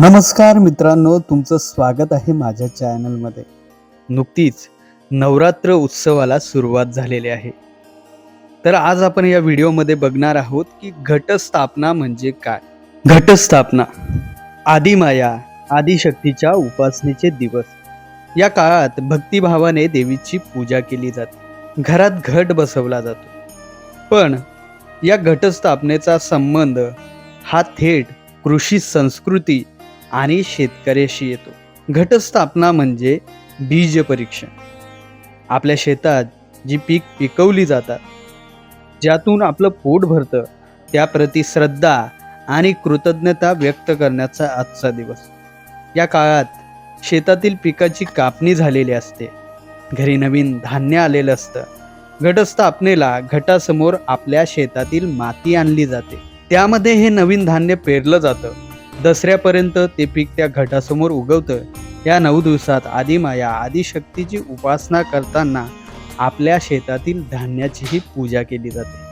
नमस्कार मित्रांनो तुमचं स्वागत आहे माझ्या चॅनलमध्ये. नुकतीच नवरात्र उत्सवाला सुरुवात झालेली आहे. तर आज आपण या व्हिडिओमध्ये बघणार आहोत की घटस्थापना म्हणजे काय? घटस्थापना आदिमाया आदिशक्तीच्या उपासनेचे दिवस. या काळात भक्तिभावाने देवीची पूजा केली जाते. घरात घट बसवला जातो. पण या घटस्थापनेचा संबंध हा थेट कृषी संस्कृती आणि शेतकऱ्याशी येतो. घटस्थापना म्हणजे बीज परीक्षण. आपल्या शेतात जी पीक पिकवली जातात ज्यातून आपलं पोट भरतं त्याप्रती श्रद्धा आणि कृतज्ञता व्यक्त करण्याचा आजचा दिवस. या काळात शेतातील पिकाची कापणी झालेली असते. घरी नवीन धान्य आलेलं असतं. घटस्थापनेला घटासमोर आपल्या शेतातील माती आणली जाते. त्यामध्ये हे नवीन धान्य पेरलं जातं. दसऱ्यापर्यंत ते पीक त्या घटासमोर उगवतं या नऊ दिवसात आदिमाया आदिशक्तीची उपासना करताना आपल्या शेतातील धान्याचीही पूजा केली जाते.